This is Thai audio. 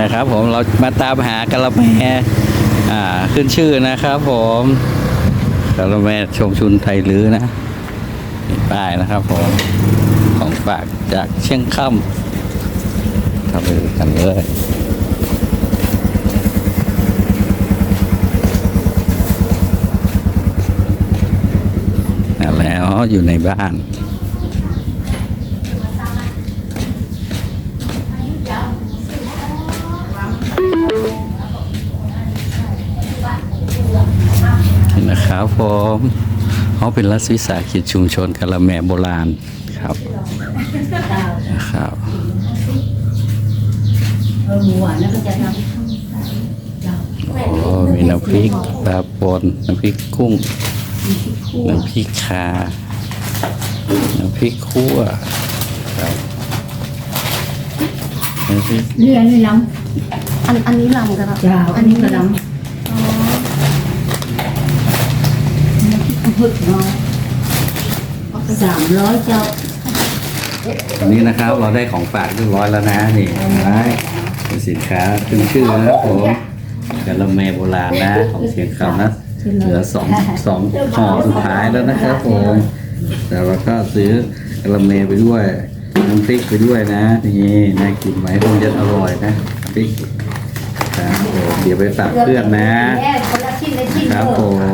นะครับผมเรามาตามหากะละแมอ่าขึ้นชื่อนะครับ ผมกะละแมชงชุนไทยลื้อนะป้ายนะครับผมของฝากจากเชียงค่ำเข้าไปดูกันเลยแล้วอยู่ในบ้าน ครับผมเขาเป็นรัฐวิสาหกิจชุมชนกะละแมโบราณครับนะครับเออหมูหวานแล้วก็จะทโอ้มีน้ำพริกปลาปนน้ำพริกกุ้ง น้ำพริกคา น้ำพริกคั่วครับน้ำพริกำนี่อันนี้ล้อันอันนี้ลำกันครับำจ้าอันนี้กระดำ พึกเนาะสามร้อยเจ้าวันนี้นะครับเราได้ของฝากเรียบร้อยแล้วนะนี่ไม้เป็นสินค้าขึ้นชื่อนะครับผมกะละแมโบราณนะของเชียงคำนะเหลือสองสองห่อสุดท้ายแล้วนะครับผมแต่เราก็ซื้อกะละเมไปด้วยน้ำพริกไปด้วยนะนี่น่ากินไหมคงจะอร่อยนะน้ำพริกครับผมเดี๋ยวไปฝากเพื่อนนะแค่คนละชิ้นละชิ้นครับเอผอม